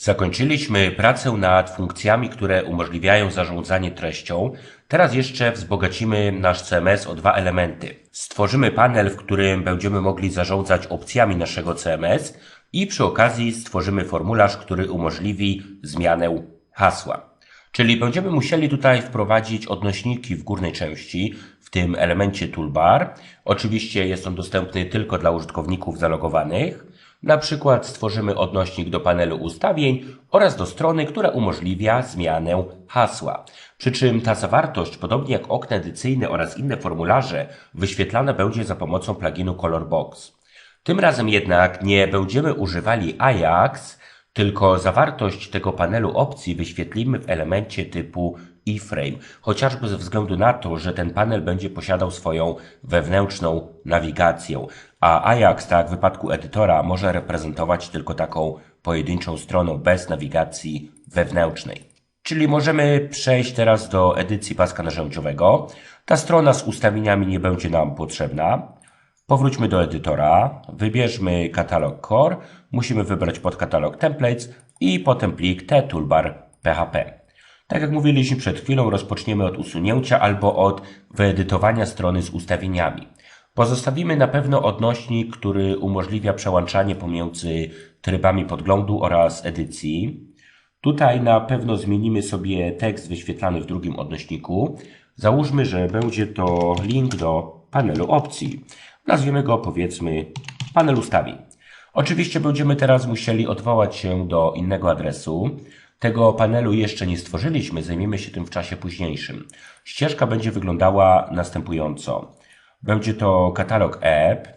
Zakończyliśmy pracę nad funkcjami, które umożliwiają zarządzanie treścią. Teraz jeszcze wzbogacimy nasz CMS o dwa elementy. Stworzymy panel, w którym będziemy mogli zarządzać opcjami naszego CMS i przy okazji stworzymy formularz, który umożliwi zmianę hasła. Czyli będziemy musieli tutaj wprowadzić odnośniki w górnej części, w tym elemencie toolbar. Oczywiście jest on dostępny tylko dla użytkowników zalogowanych. Na przykład stworzymy odnośnik do panelu ustawień oraz do strony, która umożliwia zmianę hasła. Przy czym ta zawartość, podobnie jak okna edycyjne oraz inne formularze, wyświetlana będzie za pomocą pluginu Colorbox. Tym razem jednak nie będziemy używali Ajax, tylko zawartość tego panelu opcji wyświetlimy w elemencie typu iframe, chociażby ze względu na to, że ten panel będzie posiadał swoją wewnętrzną nawigację, a Ajax, tak w wypadku edytora, może reprezentować tylko taką pojedynczą stroną bez nawigacji wewnętrznej. Czyli możemy przejść teraz do edycji paska narzędziowego. Ta strona z ustawieniami nie będzie nam potrzebna. Powróćmy do edytora, wybierzmy katalog Core, musimy wybrać podkatalog Templates i potem plik ttoolbar.php. Tak jak mówiliśmy przed chwilą, rozpoczniemy od usunięcia albo od wyedytowania strony z ustawieniami. Pozostawimy na pewno odnośnik, który umożliwia przełączanie pomiędzy trybami podglądu oraz edycji. Tutaj na pewno zmienimy sobie tekst wyświetlany w drugim odnośniku. Załóżmy, że będzie to link do panelu opcji. Nazwiemy go powiedzmy panel ustawień. Oczywiście będziemy teraz musieli odwołać się do innego adresu. Tego panelu jeszcze nie stworzyliśmy, zajmiemy się tym w czasie późniejszym. Ścieżka będzie wyglądała następująco. Będzie to katalog app,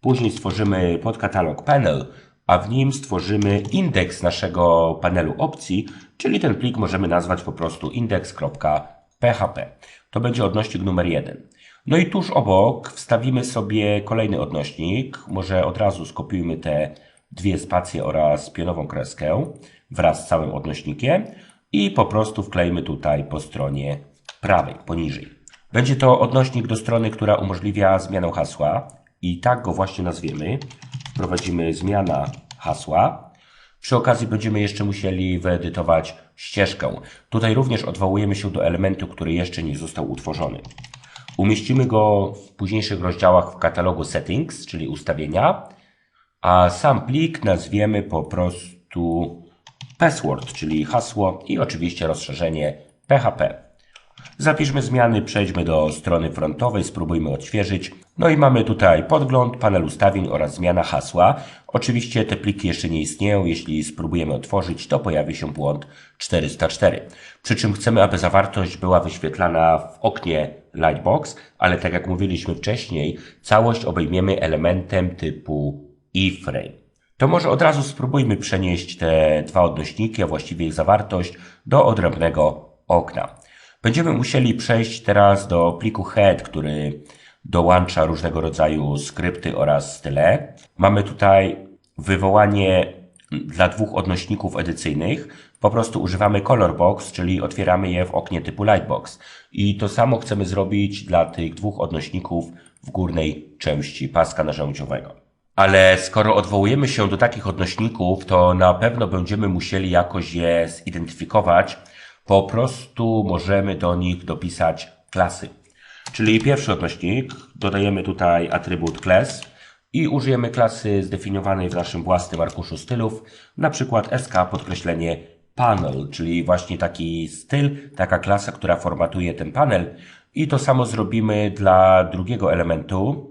później stworzymy podkatalog panel, a w nim stworzymy indeks naszego panelu opcji, czyli ten plik możemy nazwać po prostu index.php. To będzie odnośnik numer jeden. No i tuż obok wstawimy sobie kolejny odnośnik. Może od razu skopiujmy te dwie spacje oraz pionową kreskę wraz z całym odnośnikiem i po prostu wklejmy tutaj po stronie prawej, poniżej. Będzie to odnośnik do strony, która umożliwia zmianę hasła i tak go właśnie nazwiemy. Wprowadzimy zmiana hasła. Przy okazji będziemy jeszcze musieli wyedytować ścieżkę. Tutaj również odwołujemy się do elementu, który jeszcze nie został utworzony. Umieścimy go w późniejszych rozdziałach w katalogu Settings, czyli ustawienia, a sam plik nazwiemy po prostu password, czyli hasło i oczywiście rozszerzenie PHP. Zapiszmy zmiany, przejdźmy do strony frontowej, spróbujmy odświeżyć. No i mamy tutaj podgląd, panel ustawień oraz zmiana hasła. Oczywiście te pliki jeszcze nie istnieją. Jeśli spróbujemy otworzyć, to pojawi się błąd 404. Przy czym chcemy, aby zawartość była wyświetlana w oknie Lightbox, ale tak jak mówiliśmy wcześniej, całość obejmiemy elementem typu iframe. To może od razu spróbujmy przenieść te dwa odnośniki, a właściwie ich zawartość, do odrębnego okna. Będziemy musieli przejść teraz do pliku head, który dołącza różnego rodzaju skrypty oraz style. Mamy tutaj wywołanie dla dwóch odnośników edycyjnych. Po prostu używamy colorbox, czyli otwieramy je w oknie typu lightbox. I to samo chcemy zrobić dla tych dwóch odnośników w górnej części paska narzędziowego. Ale skoro odwołujemy się do takich odnośników, to na pewno będziemy musieli jakoś je zidentyfikować, po prostu możemy do nich dopisać klasy. Czyli pierwszy odnośnik, dodajemy tutaj atrybut class i użyjemy klasy zdefiniowanej w naszym własnym arkuszu stylów, na przykład sk podkreślenie panel, czyli właśnie taki styl, taka klasa, która formatuje ten panel. I to samo zrobimy dla drugiego elementu,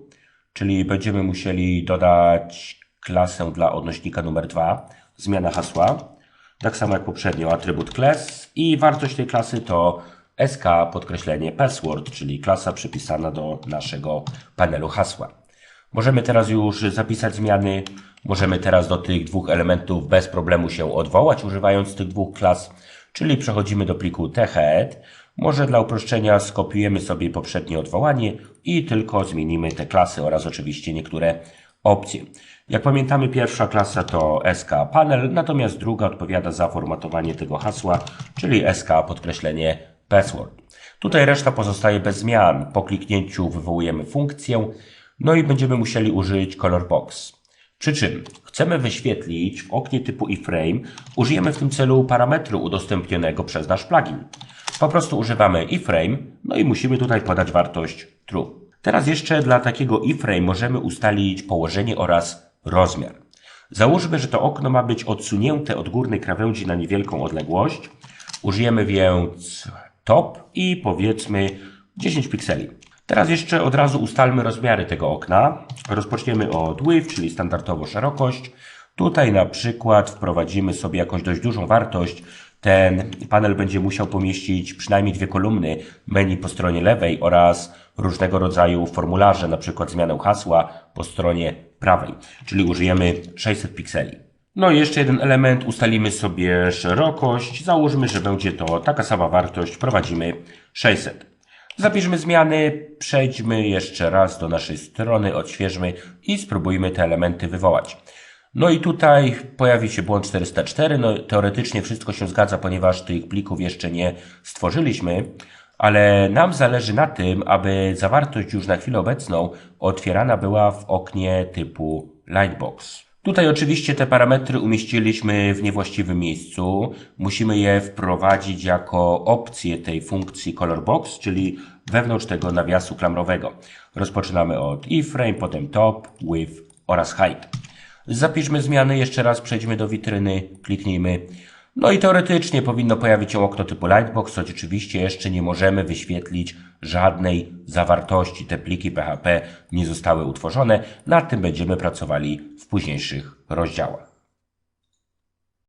czyli będziemy musieli dodać klasę dla odnośnika numer 2, zmiana hasła. Tak samo jak poprzednio atrybut class i wartość tej klasy to sk podkreślenie password, czyli klasa przypisana do naszego panelu hasła. Możemy teraz już zapisać zmiany. Możemy teraz do tych dwóch elementów bez problemu się odwołać, używając tych dwóch klas, czyli przechodzimy do pliku thead. Może dla uproszczenia skopiujemy sobie poprzednie odwołanie i tylko zmienimy te klasy oraz oczywiście niektóre opcje. Jak pamiętamy, pierwsza klasa to SK panel, natomiast druga odpowiada za formatowanie tego hasła, czyli SK podkreślenie password. Tutaj reszta pozostaje bez zmian. Po kliknięciu wywołujemy funkcję, no i będziemy musieli użyć color box. Przy czym chcemy wyświetlić w oknie typu iframe, użyjemy w tym celu parametru udostępnionego przez nasz plugin. Po prostu używamy iframe, no i musimy tutaj podać wartość true. Teraz jeszcze dla takiego iframe możemy ustalić położenie oraz rozmiar. Załóżmy, że to okno ma być odsunięte od górnej krawędzi na niewielką odległość. Użyjemy więc top i powiedzmy 10 pikseli. Teraz jeszcze od razu ustalmy rozmiary tego okna. Rozpoczniemy od width, czyli standardowo szerokość. Tutaj na przykład wprowadzimy sobie jakąś dość dużą wartość. Ten panel będzie musiał pomieścić przynajmniej dwie kolumny menu po stronie lewej oraz różnego rodzaju formularze, na przykład zmianę hasła po stronie prawej, czyli użyjemy 600 pikseli. No i jeszcze jeden element, ustalimy sobie szerokość, załóżmy, że będzie to taka sama wartość, wprowadzimy 600. Zapiszmy zmiany, przejdźmy jeszcze raz do naszej strony, odświeżmy i spróbujmy te elementy wywołać. No i tutaj pojawi się błąd 404. No teoretycznie wszystko się zgadza, ponieważ tych plików jeszcze nie stworzyliśmy, ale nam zależy na tym, aby zawartość już na chwilę obecną otwierana była w oknie typu Lightbox. Tutaj oczywiście te parametry umieściliśmy w niewłaściwym miejscu. Musimy je wprowadzić jako opcję tej funkcji ColorBox, czyli wewnątrz tego nawiasu klamrowego. Rozpoczynamy od iframe, potem top, width oraz height. Zapiszmy zmiany, jeszcze raz przejdźmy do witryny, kliknijmy. No i teoretycznie powinno pojawić się okno typu Lightbox, choć oczywiście jeszcze nie możemy wyświetlić żadnej zawartości. Te pliki PHP nie zostały utworzone. Nad tym będziemy pracowali w późniejszych rozdziałach.